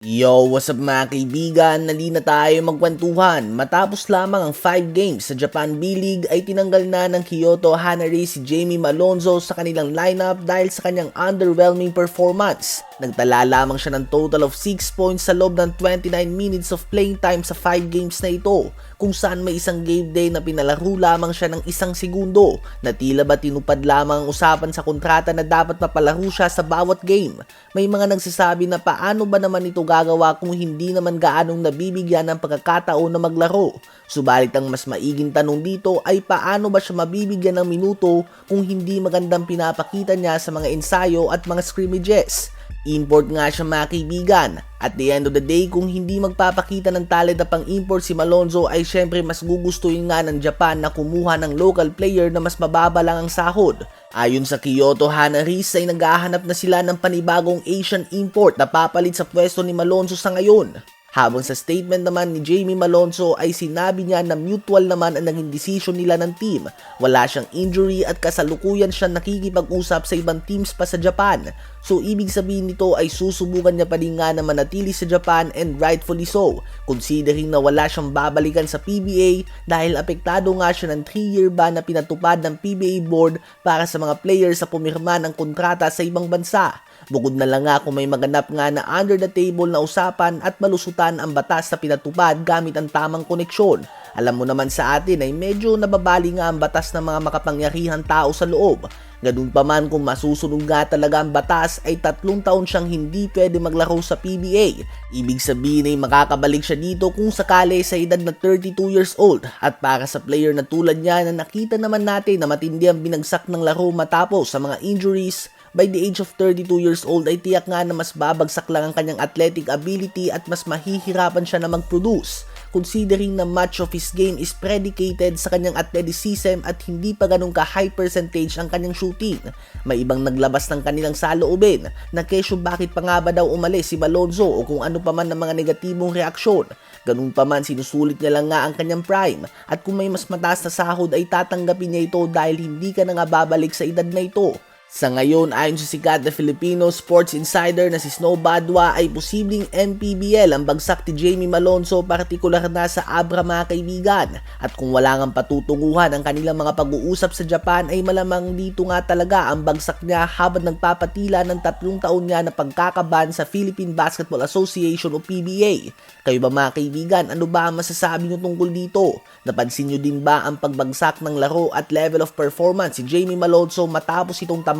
Yo, what's up mga kaibigan? Nali na tayo magkwentuhan. Matapos lamang ang 5 games sa Japan B-League ay tinanggal na ng Kyoto Hanari si Jamie Malonzo sa kanilang lineup dahil sa kanyang underwhelming performance. Nagtala lamang siya ng total of 6 points sa loob ng 29 minutes of playing time sa 5 games na ito kung saan may isang game day na pinalaro lamang siya ng isang segundo na tila ba tinupad lamang ang usapan sa kontrata na dapat mapalaro siya sa bawat game. May mga nagsasabi na paano ba naman ito gagawa kung hindi naman gaanong nabibigyan ng pagkakataon na maglaro. Subalit ang mas maiging tanong dito ay paano ba siya mabibigyan ng minuto kung hindi magandang pinapakita niya sa mga ensayo at mga scrimmages. Import nga siya mga kaibigan. At the end of the day, kung hindi magpapakita ng talent na pang-import si Malonzo ay syempre mas gugustuhin nga ng Japan na kumuha ng local player na mas mababa lang ang sahod. Ayon sa Kyoto Hanaris ay naghahanap na sila ng panibagong Asian import na papalit sa pwesto ni Malonzo sa ngayon. Habang sa statement naman ni Jamie Malonzo ay sinabi niya na mutual naman ang naging decision nila ng team. Wala siyang injury at kasalukuyan siya nakikipag-usap sa ibang teams pa sa Japan. So ibig sabihin nito ay susubukan niya pa rin nga na manatili sa Japan and rightfully so. Considering na wala siyang babalikan sa PBA dahil apektado nga siya ng 3-year ban na pinatupad ng PBA board para sa mga players sa pumirma ng kontrata sa ibang bansa. Bukod na lang nga kung may maganap nga na under the table na usapan at malusutan ang batas na pinatupad gamit ang tamang koneksyon. Alam mo naman sa atin ay medyo nababali nga ang batas ng mga makapangyarihan tao sa loob. Ganun pa man kung masusunod nga talaga ang batas ay tatlong taon siyang hindi pwede maglaro sa PBA. Ibig sabihin ay makakabalik siya dito kung sakali sa edad na 32 years old. At para sa player na tulad niya na nakita naman natin na matindi ang binagsak ng laro matapos sa mga injuries, by the age of 32 years old ay tiyak nga na mas babagsak lang ang kanyang athletic ability at mas mahihirapan siya na mag-produce considering na much of his game is predicated sa kanyang athleticism at hindi pa ganun ka high percentage ang kanyang shooting. May ibang naglabas ng kanilang saloobin na kesyo bakit pa nga ba daw umalis si Malonzo o kung ano pa man ng mga negatibong reaksyon. Ganun pa man sinusulit niya lang nga ang kanyang prime at kung may mas mataas na sahod ay tatanggapin niya ito dahil hindi ka na nga babalik sa edad na ito. Sa ngayon, ayon sa sikat na Filipino sports insider na si Snow Badwa ay posibleng MPBL ang bagsak ni Jamie Malonzo partikular na sa Abra mga kaibigan. At kung wala nga patutunguhan ang kanilang mga pag-uusap sa Japan ay malamang dito nga talaga ang bagsak niya habang nagpapatila ng tatlong taon niya na pagkakaban sa Philippine Basketball Association o PBA. Kayo ba mga kaibigan, ano ba ang masasabi niyo tungkol dito? Napansin niyo din ba ang pagbagsak ng laro at level of performance si Jamie Malonzo matapos itong tama